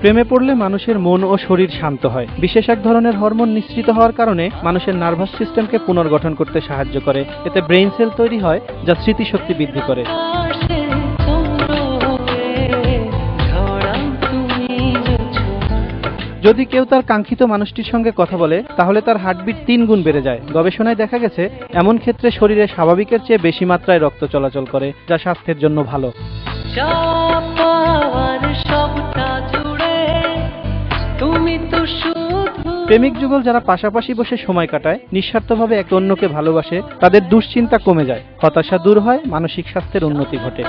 প্রেমে পড়লে মানুষের মন ও শরীর শান্ত হয়। বিশেষ এক ধরনের হরমোন নিঃসৃত হওয়ার কারণে মানুষের নার্ভাস সিস্টেমকে পুনর্গঠন করতে সাহায্য করে। এতে ব্রেইন সেল তৈরি হয়, যা স্মৃতিশক্তি বৃদ্ধি করে। যদি কেউ তার কাঙ্ক্ষিত মানুষটির সঙ্গে কথা বলে, তাহলে তার হার্টবিট তিন গুণ বেড়ে যায়। গবেষণায় দেখা গেছে, এমন ক্ষেত্রে শরীরে স্বাভাবিকের চেয়ে বেশি মাত্রায় রক্ত চলাচল করে, যা স্বাস্থ্যের জন্য ভালো। প্রেমিক যুগল যারা পাশাপাশি বসে সময় কাটায় নিঃস্বার্থভাবে এক অন্যকে ভালোবাসে তাদের দুশ্চিন্তা কমে যায় হতাশা দূর হয় মানসিক স্বাস্থ্যের উন্নতি ঘটে।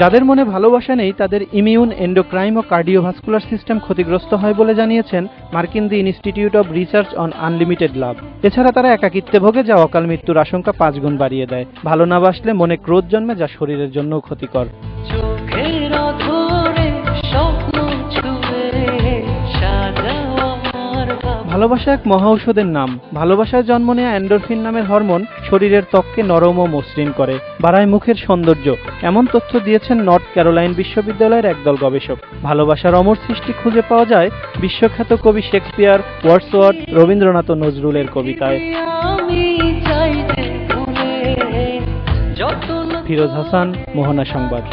যাদের মনে ভালোবাসা নেই তাদের ইমিউন এন্ডোক্রাইম ও কার্ডিওভাস্কুলার সিস্টেম ক্ষতিগ্রস্ত হয় বলে জানিয়েছেন মার্কিন the institute of research on unlimited love. এছাড়া তারা একাকিত্বে ভোগে যা অকাল মৃত্যুর আশঙ্কা পাঁচ গুণ বাড়িয়ে দেয়। ভালো না বাসলে মনে ক্রোধ জন্মে যা শরীরের জন্যও ক্ষতিকর। ভালোবাসা এক মহা ঔষধের নাম। ভালোবাসায় জন্ম নেয়া অ্যান্ডোরফিন নামের হরমোন শরীরের ত্বককে নরম ও মসৃণ করে, বাড়ায় মুখের সৌন্দর্য। এমন তথ্য দিয়েছেন নর্থ ক্যারোলাইন বিশ্ববিদ্যালয়ের একদল গবেষক। ভালোবাসার অমর সৃষ্টি খুঁজে পাওয়া যায় বিশ্বখ্যাত কবি শেক্সপিয়ার ওয়ার্ডসওয়ার্থ রবীন্দ্রনাথ নজরুলের কবিতায়। ফিরোজ হাসান, মোহনা সংবাদ।